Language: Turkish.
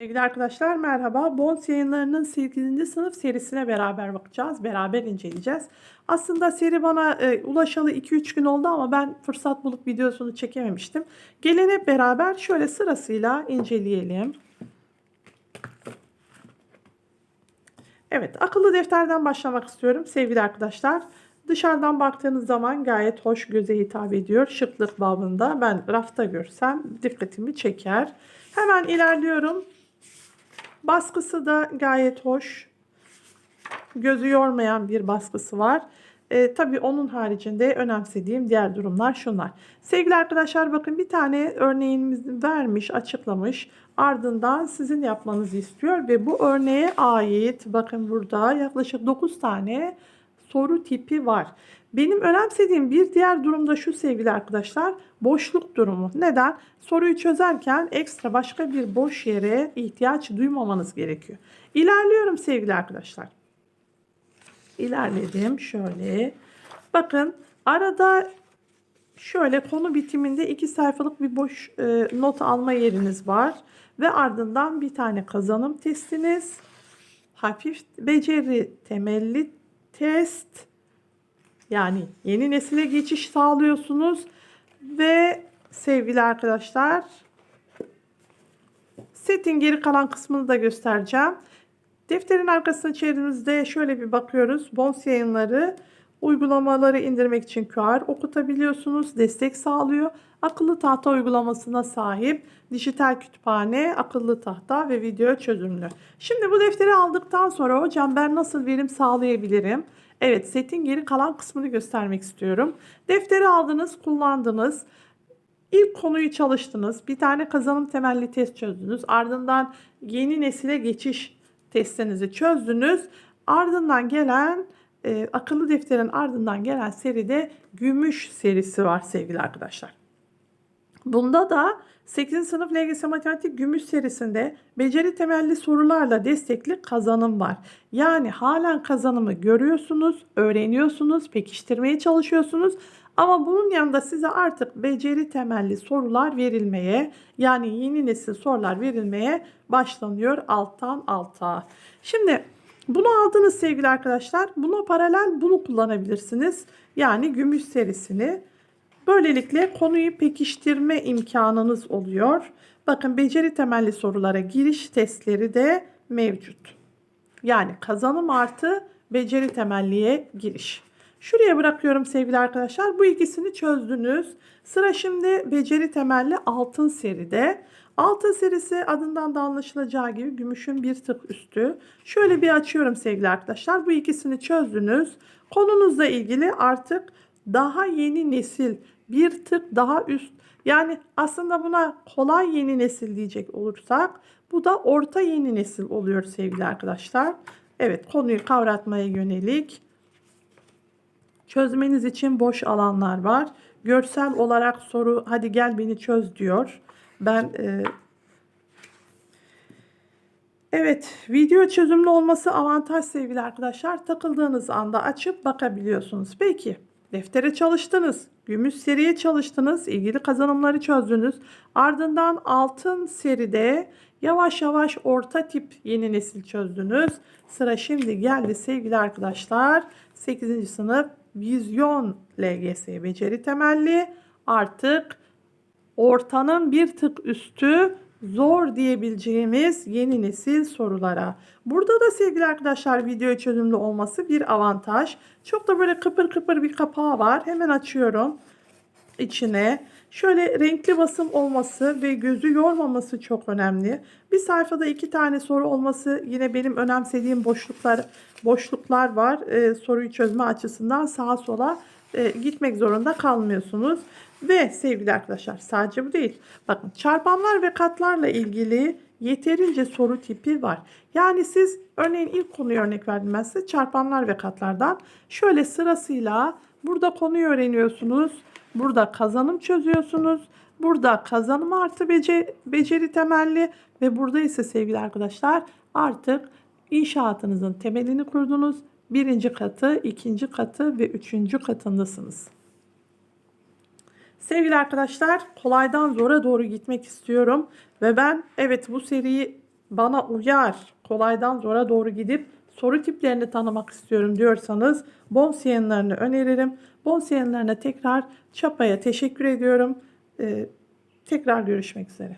Sevgili arkadaşlar merhaba. Bons yayınlarının 8. sınıf serisine beraber bakacağız. Beraber inceleyeceğiz. Aslında seri bana e, ulaşalı 2-3 gün oldu ama ben fırsat bulup videosunu çekememiştim. Gelin hep beraber şöyle sırasıyla inceleyelim. Evet akıllı defterden başlamak istiyorum sevgili arkadaşlar. Dışarıdan baktığınız zaman gayet hoş göze hitap ediyor. Şıklık babında ben rafta görsem dikkatimi çeker. Hemen ilerliyorum. Baskısı da gayet hoş. Gözü yormayan bir baskısı var. E, tabii onun haricinde önemsediğim diğer durumlar şunlar. Sevgili arkadaşlar bakın bir tane örneğimizi vermiş, açıklamış. Ardından sizin yapmanızı istiyor ve bu örneğe ait bakın burada yaklaşık 9 tane soru tipi var. Benim önemsediğim bir diğer durumda şu sevgili arkadaşlar boşluk durumu. Neden? Soruyu çözerken ekstra başka bir boş yere ihtiyaç duymamanız gerekiyor. İlerliyorum sevgili arkadaşlar. İlerledim şöyle. Bakın arada şöyle konu bitiminde iki sayfalık bir boş e, not alma yeriniz var. Ve ardından bir tane kazanım testiniz. Hafif beceri temelli test. Yani yeni nesile geçiş sağlıyorsunuz. Ve sevgili arkadaşlar setin geri kalan kısmını da göstereceğim. Defterin arkasını çevirdiğimizde şöyle bir bakıyoruz. Bons yayınları uygulamaları indirmek için QR okutabiliyorsunuz. Destek sağlıyor. Akıllı tahta uygulamasına sahip dijital kütüphane, akıllı tahta ve video çözümlü. Şimdi bu defteri aldıktan sonra hocam ben nasıl verim sağlayabilirim? Evet setin geri kalan kısmını göstermek istiyorum. Defteri aldınız, kullandınız. İlk konuyu çalıştınız. Bir tane kazanım temelli test çözdünüz. Ardından yeni nesile geçiş testinizi çözdünüz. Ardından gelen e, akıllı defterin ardından gelen seride gümüş serisi var sevgili arkadaşlar. Bunda da 8. sınıf LGS Matematik Gümüş serisinde beceri temelli sorularla destekli kazanım var. Yani halen kazanımı görüyorsunuz, öğreniyorsunuz, pekiştirmeye çalışıyorsunuz. Ama bunun yanında size artık beceri temelli sorular verilmeye yani yeni nesil sorular verilmeye başlanıyor alttan alta. Şimdi bunu aldınız sevgili arkadaşlar. Buna paralel bunu kullanabilirsiniz. Yani gümüş serisini. Böylelikle konuyu pekiştirme imkanınız oluyor. Bakın beceri temelli sorulara giriş testleri de mevcut. Yani kazanım artı beceri temelliye giriş. Şuraya bırakıyorum sevgili arkadaşlar. Bu ikisini çözdünüz. Sıra şimdi beceri temelli altın seride. Altın serisi adından da anlaşılacağı gibi gümüşün bir tık üstü. Şöyle bir açıyorum sevgili arkadaşlar. Bu ikisini çözdünüz. Konunuzla ilgili artık daha yeni nesil bir tık daha üst. Yani aslında buna kolay yeni nesil diyecek olursak bu da orta yeni nesil oluyor sevgili arkadaşlar. Evet konuyu kavratmaya yönelik çözmeniz için boş alanlar var. Görsel olarak soru hadi gel beni çöz diyor. Ben e, Evet, video çözümlü olması avantaj sevgili arkadaşlar. Takıldığınız anda açıp bakabiliyorsunuz. Peki, deftere çalıştınız, gümüş seriye çalıştınız, ilgili kazanımları çözdünüz. Ardından altın seride yavaş yavaş orta tip yeni nesil çözdünüz. Sıra şimdi geldi sevgili arkadaşlar. 8. sınıf vizyon LGS beceri temelli. Artık ortanın bir tık üstü zor diyebileceğimiz yeni nesil sorulara. Burada da sevgili arkadaşlar video çözümlü olması bir avantaj. Çok da böyle kıpır kıpır bir kapağı var. Hemen açıyorum içine. Şöyle renkli basım olması ve gözü yormaması çok önemli. Bir sayfada iki tane soru olması yine benim önemsediğim boşluklar boşluklar var. Ee, soruyu çözme açısından sağa sola e, gitmek zorunda kalmıyorsunuz. Ve sevgili arkadaşlar sadece bu değil. Bakın çarpanlar ve katlarla ilgili yeterince soru tipi var. Yani siz örneğin ilk konuyu örnek verdim ben size çarpanlar ve katlardan. Şöyle sırasıyla burada konuyu öğreniyorsunuz. Burada kazanım çözüyorsunuz. Burada kazanım artı beceri, beceri temelli ve burada ise sevgili arkadaşlar artık inşaatınızın temelini kurdunuz. Birinci katı, ikinci katı ve üçüncü katındasınız. Sevgili arkadaşlar kolaydan zora doğru gitmek istiyorum. Ve ben evet bu seriyi bana uyar, kolaydan zora doğru gidip soru tiplerini tanımak istiyorum diyorsanız Bons yayınlarını öneririm. Bons yayınlarına tekrar çapaya teşekkür ediyorum. Ee, tekrar görüşmek üzere.